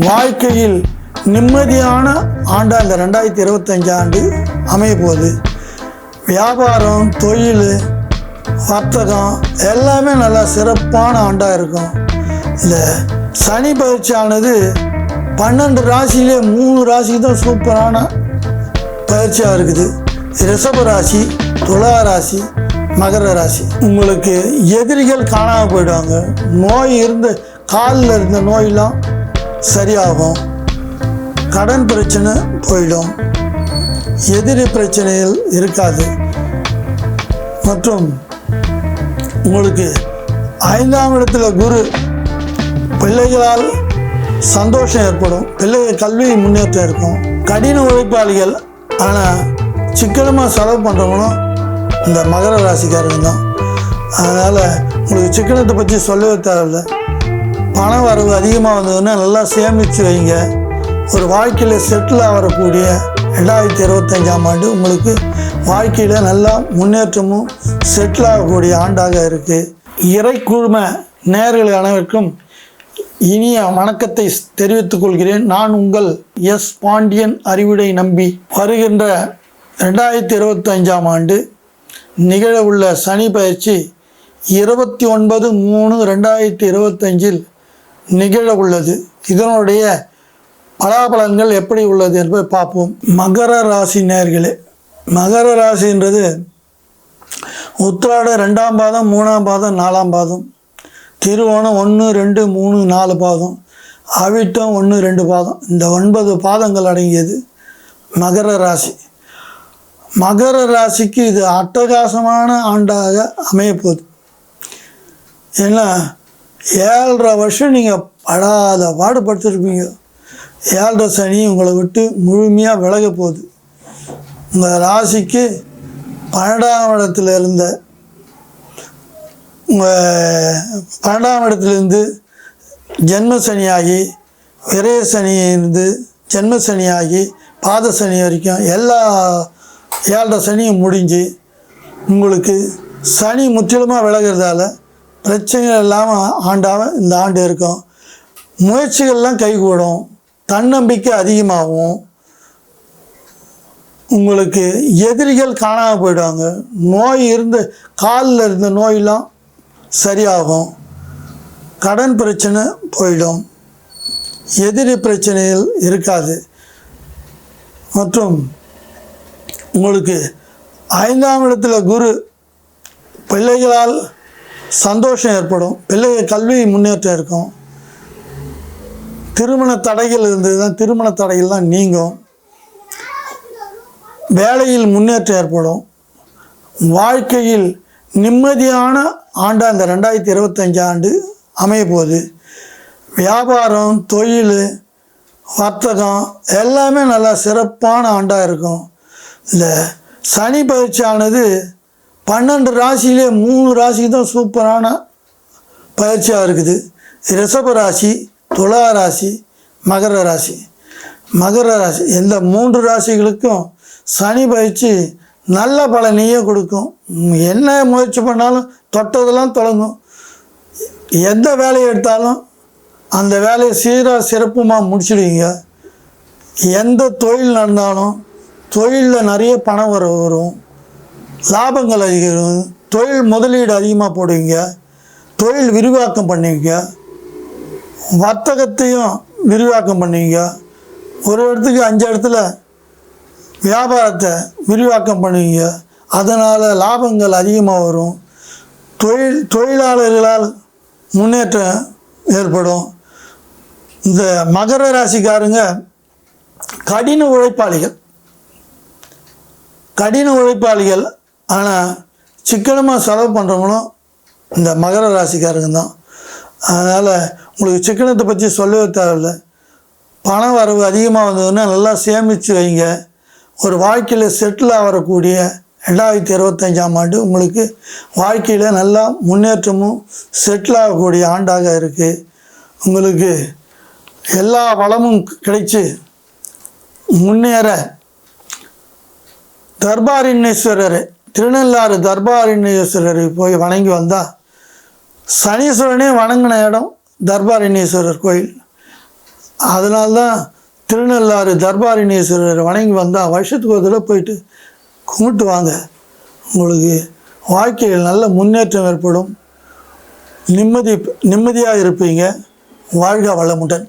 வாழ்க்கையில் நிம்மதியான ஆண்டா இந்த ரெண்டாயிரத்தி இருபத்தஞ்சு ஆண்டு அமைய போகுது வியாபாரம் தொழில் வர்த்தகம் எல்லாமே நல்லா சிறப்பான ஆண்டாக இருக்கும். இந்த சனி பயிற்சியானது பன்னெண்டு ராசியிலே மூணு ராசி தான் சூப்பரான பயிற்சியாக இருக்குது. ரிஷப ராசி துலா ராசி மகர ராசி. உங்களுக்கு எதிரிகள் காணாமல் போயிடுவாங்க. நோய் இருந்த காலில் இருந்த நோயெல்லாம் சரியாகும். கடன் பிரச்சனை போயிடும். எதிரி பிரச்சனைகள் இருக்காது. மற்றும் உங்களுக்கு ஐந்தாம் இடத்துல குரு பிள்ளைகளால் சந்தோஷம் ஏற்படும். பிள்ளைகள் கல்வி முன்னேற்றம் இருக்கும். கடின உழைப்பாளிகள் ஆனால் சிக்கனமாக செலவு பண்ணுறவங்களும் இந்த மகர ராசிக்காரங்க தான். அதனால் உங்களுக்கு சிக்கனத்தை பற்றி சொல்லவே தேவையில்லை. பண வரவு அதிகமாக வந்ததுன்னா நல்லா சேமித்து வைங்க. ஒரு வாழ்க்கையில் செட்டில் ஆகக்கூடிய ரெண்டாயிரத்தி இருபத்தஞ்சாம் ஆண்டு உங்களுக்கு வாழ்க்கையில் நல்லா முன்னேற்றமும் செட்டில் ஆகக்கூடிய ஆண்டாக இருக்குது இறை குழும நேர்கள் அனைவருக்கும் இனிய வணக்கத்தை தெரிவித்துக் கொள்கிறேன். நான் உங்கள் எஸ் பாண்டியன் அறிவுடை நம்பி வருகின்ற ரெண்டாயிரத்தி இருபத்தஞ்சாம் ஆண்டு நிகழவுள்ள சனி பயிற்சி இருபத்தி ஒன்பது மூணு ரெண்டாயிரத்தி இருபத்தஞ்சில் நிகழ உள்ளது இதனுடைய பலாபலன்கள் எப்படி உள்ளது என்பதை பார்ப்போம். மகர ராசி நேர்களே மகர ராசின்றது உத்திராட ரெண்டாம் பாதம் மூணாம் பாதம் நாலாம் பாதம். திருவோணம் ஒன்று ரெண்டு மூணு நாலு பாதம். அவிட்டம் ஒன்று ரெண்டு பாதம். இந்த ஒன்பது பாதங்கள் அடங்கியது மகர ராசி. மகர ராசிக்கு இது அட்டகாசமான ஆண்டாக அமையப்போகுது. ஏன்னா ஏழரை வருஷம் நீங்கள் படாத பாடுபடுத்திருப்பீங்க ஏழரை சனி உங்களை விட்டு முழுமையாக விலக போகுது. உங்கள் ராசிக்கு பன்னெண்டாம் இடத்துல இருந்த உங்கள் பன்னெண்டாம் இடத்துலேருந்து ஜென்ம சனியாகி விரய சனி ஜென்ம சனியாகி பாத சனி வரைக்கும் எல்லா ஏழரை சனியும் முடிஞ்சு உங்களுக்கு சனி முற்றிலுமாக விலகிறதால பிரச்சனைகள் இல்லாமல் ஆண்டாக இந்த ஆண்டு இருக்கும். முயற்சிகள்லாம் கைகூடும். தன்னம்பிக்கை அதிகமாகும். உங்களுக்கு எதிரிகள் காணாமல் போயிடுவாங்க. நோய் இருந்த காலில் இருந்த நோயெல்லாம் சரியாகும். கடன் பிரச்சனை போயிடும். எதிரி பிரச்சனைகள் இருக்காது. மற்றும் உங்களுக்கு ஐந்தாம் இடத்துல குரு பிள்ளைகளால் சந்தோஷம் ஏற்படும். பிள்ளைய கல்வி முன்னேற்றம் இருக்கும். திருமண தடைகள் இருந்ததுன்னா திருமண தடைகள் தான் நீங்கும். வேலையில் முன்னேற்றம் ஏற்படும். வாழ்க்கையில் நிம்மதியான ஆண்டா இந்த ரெண்டாயிரத்தி இருபத்தஞ்சு ஆண்டு அமைய போகுது. வியாபாரம் தொழில் வர்த்தகம் எல்லாமே நல்லா சிறப்பான ஆண்டாக இருக்கும். இந்த சனி பயிற்சியானது பன்னெண்டு ராசியிலே மூணு ராசி தான் சூப்பரான பயிற்சியாக இருக்குது. ரிஷப ராசி துலா ராசி மகர ராசி. மகர ராசி இந்த மூன்று ராசிகளுக்கும் சனி பயிற்சி நல்ல பலனையே கொடுக்கும். என்ன முயற்சி பண்ணாலும் தொட்டதெல்லாம் தொடங்கும். எந்த வேலையை எடுத்தாலும் அந்த வேலையை சீராக சிறப்புமாக முடிச்சிடுவீங்க. எந்த தொழில் நடந்தாலும் தொழிலில் நிறைய பணம் வர வரும். லாபங்கள் அதிகம் தொழில் முதலீடு அதிகமாக போடுவீங்க. தொழில் விரிவாக்கம் பண்ணுவீங்க. வர்த்தகத்தையும் விரிவாக்கம் பண்ணுவீங்க. ஒரு இடத்துக்கு அஞ்சு இடத்துல வியாபாரத்தை விரிவாக்கம் பண்ணுவீங்க. அதனால் லாபங்கள் அதிகமாக வரும். தொழில் தொழிலாளர்களால் முன்னேற்றம் ஏற்படும். இந்த மகர ராசிக்காரங்க கடின உழைப்பாளிகள். கடின உழைப்பாளிகள் ஆனால் சிக்கனமாக செலவு பண்ணுறவங்களும் இந்த மகர ராசிக்காரங்க தான். அதனால் உங்களுக்கு சிக்கனத்தை பற்றி சொல்லவே தேவையில்லை. பண வரவு அதிகமாக வந்ததுன்னா நல்லா சேமித்து வைங்க. ஒரு வாழ்க்கையில் செட்டில் ஆகக்கூடிய ரெண்டாயிரத்தி இருபத்தஞ்சாம் ஆண்டு உங்களுக்கு வாழ்க்கையில் நல்லா முன்னேற்றமும் செட்டில் ஆகக்கூடிய ஆண்டாக இருக்குது உங்களுக்கு எல்லா வளமும் கிடைச்சி முன்னேற தர்பாரிணேஸ்வரர் திருநள்ளாறு தர்பாரண்யேஸ்வரரை போய் வணங்கி வந்தால் சனீஸ்வரனே வணங்கின இடம் தர்பாரண்யேஸ்வரர் கோயில். அதனால்தான் திருநள்ளாறு தர்பாரண்யேஸ்வரர் வணங்கி வந்தால் வருஷத்துக்கு ஒரு தடவை போயிட்டு கும்பிட்டு வாங்க. உங்களுக்கு வாழ்க்கையில் நல்ல முன்னேற்றம் ஏற்படும். நிம்மதி நிம்மதியாக இருப்பீங்க. வாழ்க வளமுடன்.